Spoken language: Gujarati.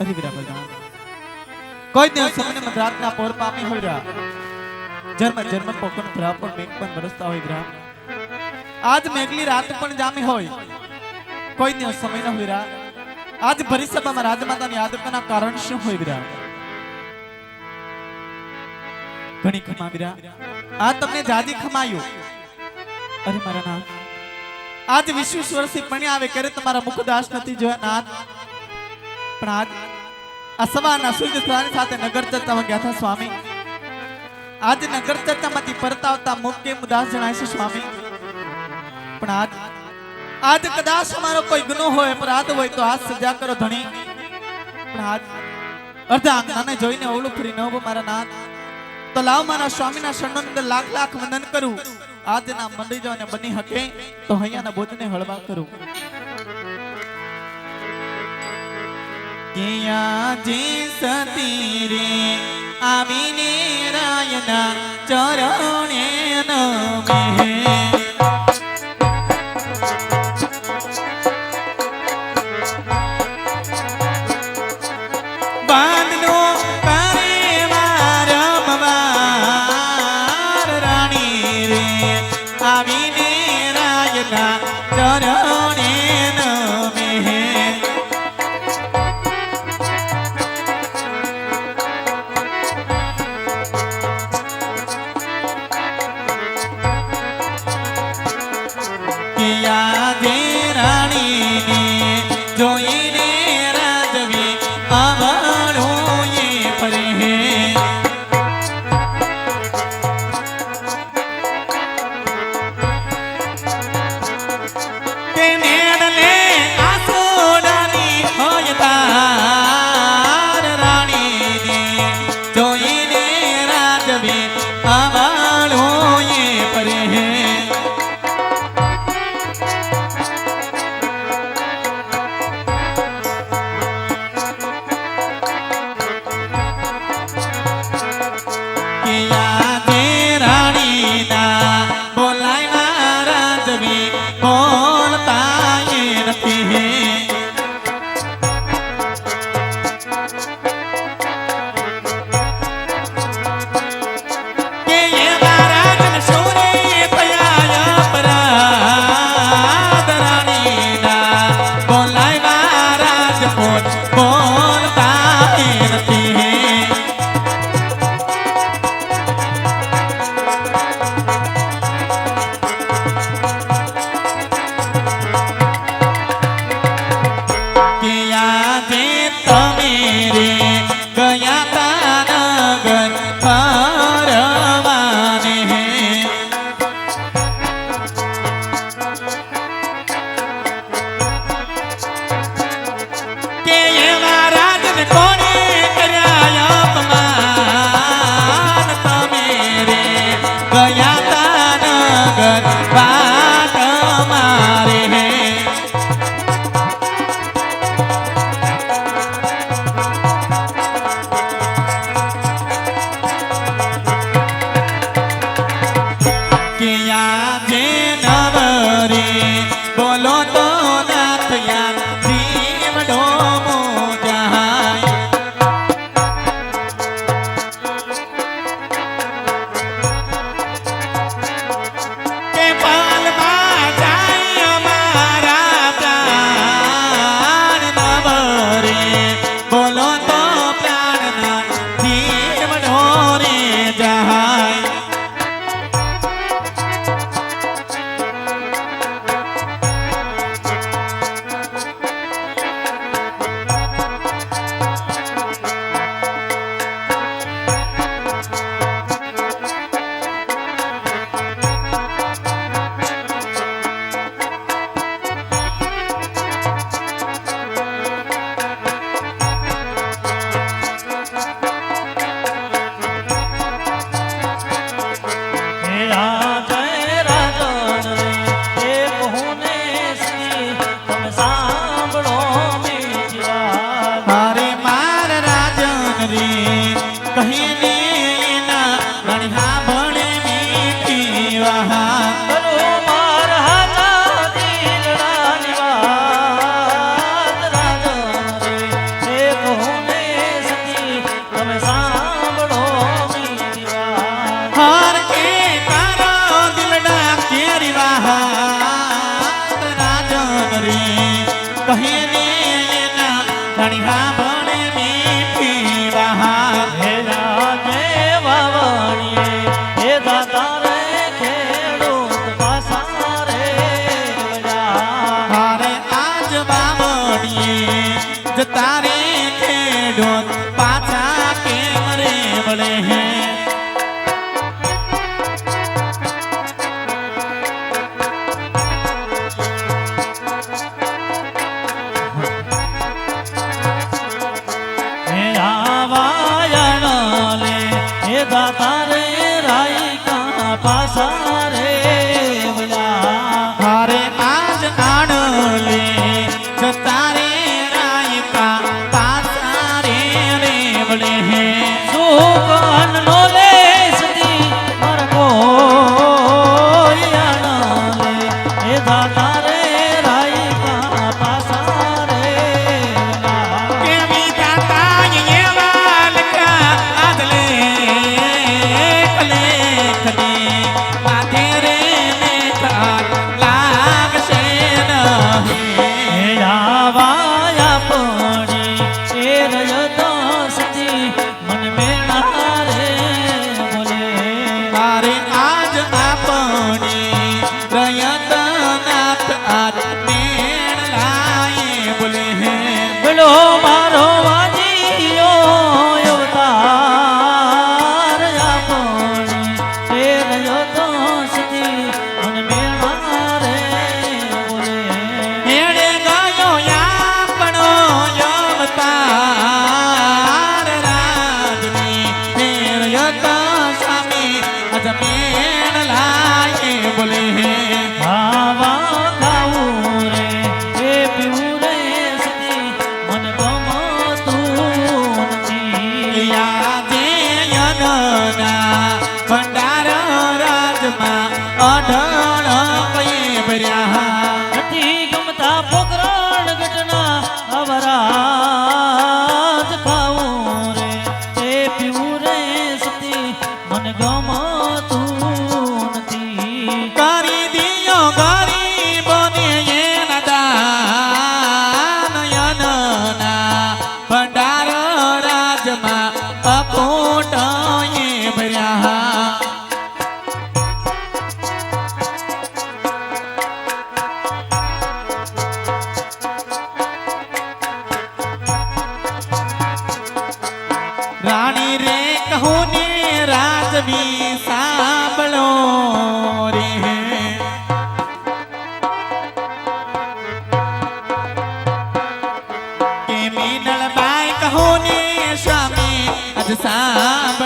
અરે વીરા ભગવાન કોઈ દિવસ સમયને મધરાતના પોર પામી હોય રા જન્મ જન્મ પોકન ભરા પર મેઘ પણ વરસતા હોય રા આજ મેઘલી રાત પણ જામી હોય. કોઈ દિવસ સમય ન હોય રા. આજ ભરી સભામાં રાજમાતાની યાદના કારણ શું હોય વીરા ઘણી ખમા વીરા આ તમને જાજી ખમાયું. અરે મારા નાથ. આજ વિશ્વેશ્વર સિંહ પણ આવે કરે તમારા મુખદાસ નથી જોયા નાથ? પણ આજ આ સવારના સૂર્ય સાથે નગર ચર્ચામાં ગયા હતા સ્વામી. આજ નગર ચર્ચામાંથી પરત આવતા મુખ કેમ જણાય છે સ્વામી. પણ આજ આજ કદાચ અમારો કોઈ ગુનો હોય, અપરાધ હોય તો આજ સજા કરો ધણી. પણ આજ અર્ધા આંગણાને જોઈને ઓલું ફરી ન હો મારા નાથ. તો લાવ મારા સ્વામીના શરણોની લાખ લાખ વંદન કરું. આજના મંદિર જો અને બની હકે તો અહીંયાના બોધને હળવા કરું. જે સતી રે આવીને રાયના ચરણે નમે. બાંધનો કરે જોઈને બોલતા એ નથી કે कहीं नहीं તારે ખેડો પાછા કેમ રે વળે હે? દાતા રે રાઈ કા પાસા da ah.